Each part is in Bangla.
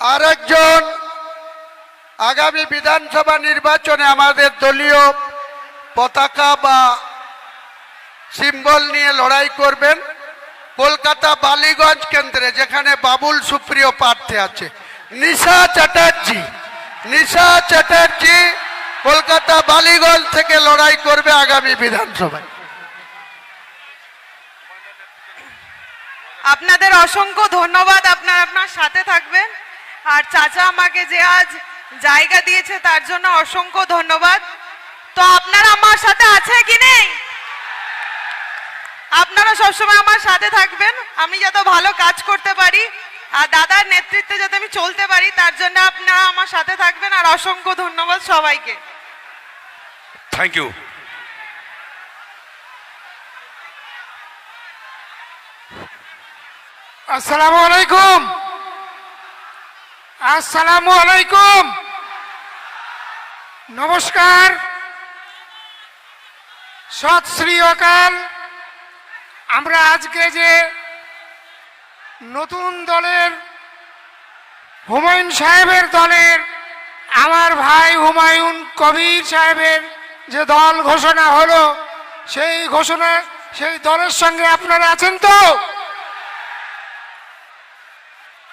আরেকজন আগামী বিধানসভা নির্বাচনে আমাদের দলীয় পতাকা বা সিম্বল নিয়ে লড়াই করবেন কলকাতা বালিগঞ্জ কেন্দ্রে, যেখানে বাবুল সুপ্রিয় প্রার্থী আছে। নিশা চ্যাটার্জি নিশা চ্যাটার্জি কলকাতা বালিগঞ্জ থেকে লড়াই করবে আগামী বিধানসভায়। আপনাদের অসংখ্য ধন্যবাদ, আপনার আপনার সাথে থাকবেন। আর চাচা আমাকে যে আজ জায়গা দিয়েছে তার জন্য অসংখ্য ধন্যবাদ। তো আপনারা আমার সাথে আছে কি নেই? আপনারা সবসময় আমার সাথে থাকবেন। আমি যাতে ভালো কাজ করতে পারি আর দাদার নেতৃত্বে যাতে আমি চলতে পারি তার জন্য আপনারা আমার সাথে থাকবেন আর অসংখ্য ধন্যবাদ সবাইকে। থ্যাংক ইউ আসসালামু আলাইকুম। আসসালামু আলাইকুম। নমস্কার। সৎ শ্রী অকাল। আমরা আজকে যে নতুন দলের হুমায়ুন সাহেবের দলের, আমার ভাই হুমায়ুন কবির সাহেবের যে দল ঘোষণা হলো, সেই ঘোষণা, সেই দলের সঙ্গে আপনারা আছেন তো?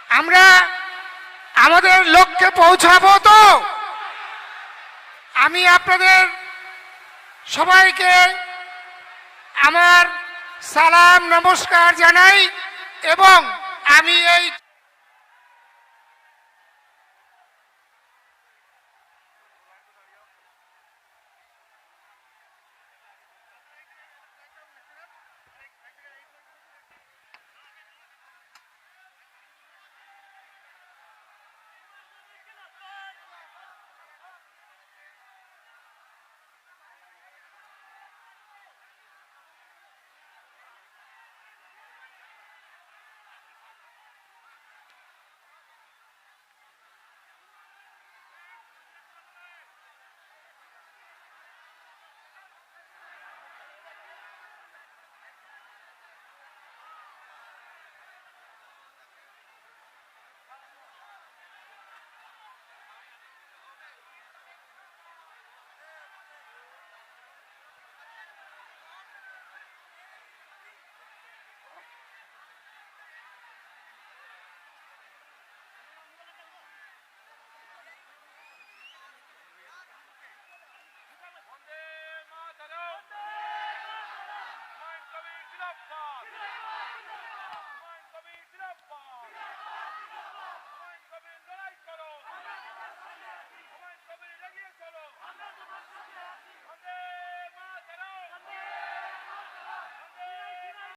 আমরা আমাদের লক্ষ্যে পৌঁছাবো তো। আমি আপনাদের সবাইকে আমার সালাম নমস্কার জানাই এবং আমি এই Blackhawks!